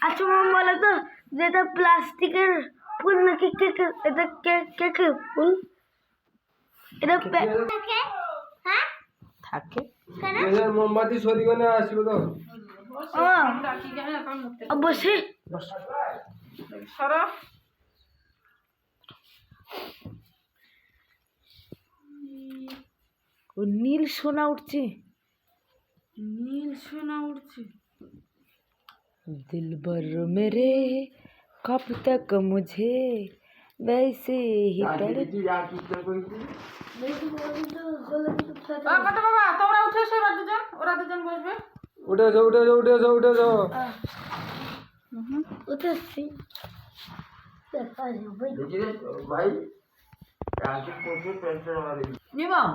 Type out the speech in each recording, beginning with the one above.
আচ্ছা মাম বলো তো যেটা প্লাস্টিকের ফুল নাকি কেকের এটা কেক ফুল? এটা থাকে মোমবাতি সরিয়ে না আসবে তো। ও অবশ্যই। সরো। ও নীল সোনা উঠছে। নীল সোনা উঠছে दिलबर मेरे कब तक मुझे वैसे ही तड़ বাবা তোমরা উঠে এসো এবার দুজন ওরা দুজন বসবে উঠে যাও উঠে যাও উঠে যাও উঠে যাও উঠেছি ভাই নিমাম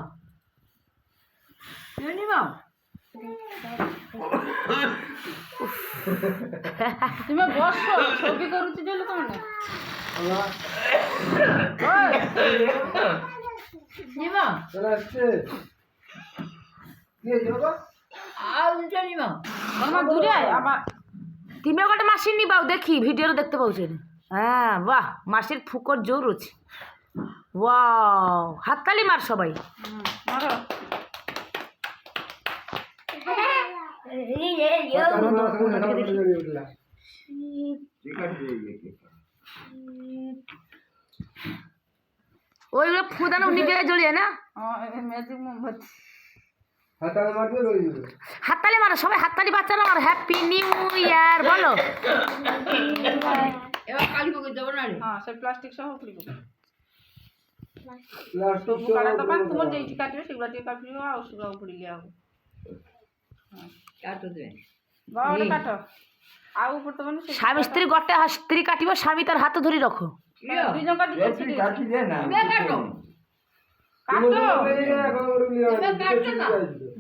নিমাম তুমি বসো ছবি করুছি তোমার আমার দূরে আয় আবার তুমি গোটে মাসি নিবাও দেখি ভিডিওরে দেখতে পাচ্ছেন হ্যাঁ বাহ মাসির ফুকর জোর আছে ওয়াও হাততালি মার সবাই। মারো। ওইগুলো ফুদানো নিচে না? হাততালি মারো সবাই হাততালি বাচ্চারা মারো। হ্যাপি নিউ ইয়ার বলো। এবার কালী পুকুর যাব না রে? হ্যাঁ সব প্লাস্টিক সহ খুলি তোমার যেইটি কাটবে সেগুলো দিয়ে কাটবে আর ওষুধ পুড়ি লিয়া হবে স্বামী স্ত্রী গটে স্ত্রী কাটিব স্বামী তার হাতে ধরে রাখো।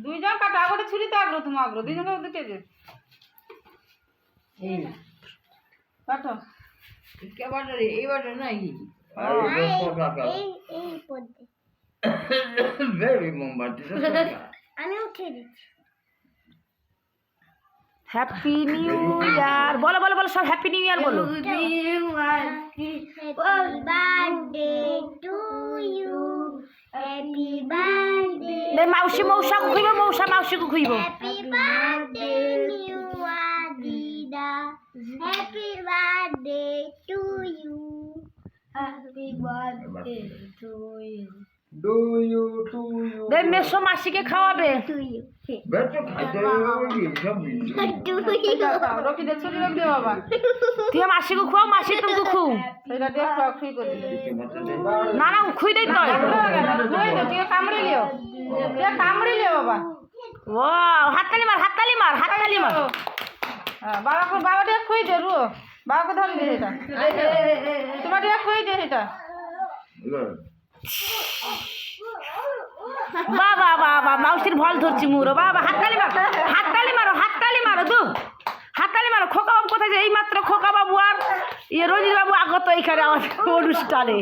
দুইজন কাটি আগরে ছুরি তো আগ্রহ তুমি আগ্রহ যে কাটো কে এই নাই আমি উঠে দিচ্ছি। হ্যাপি নিউ ইয়ার বলো বলো বলো সব হ্যাপি নিউ ইয়ার বলো Happy birthday to you. Happy birthday. দে মাউসি মৌসাকে খুইব মৌসা মাউসিকে খুইব. Happy birthday to you. Happy birthday to you. Do you to you দে মেসো মাসিকে খাওয়াবে To you. বেটো খাইতে. রকি দে ছুরি রকি দে বাবা তুই মাসিকে খাও মাসি তুমি খু সেটা দিয়ে খাওয়া খুই করবি না না খুই দেই তো। খুই দে তুই কামড়ে লিও তুই কামড়ে লিও বাবা। ও হাততালি মার হাততালি মার হাততালি মার। বাবা বাবা দিয়ে খুই দে রু বাবাকে ধর দে এটা। তোমার দিয়ে খুই দে এটা। বাবা বাবা মাউসির ভল ধরছি মুরো বাবা হাততালি মারো হাততালি মারো হাততালি মারো তো হাততালি মারো খোকা বাবু কোথায় এই মাত্র খোকা বাবু আর ইয়ে রঞ্জিত বাবু আগত এইখানে আমাদের অনুষ্ঠানে।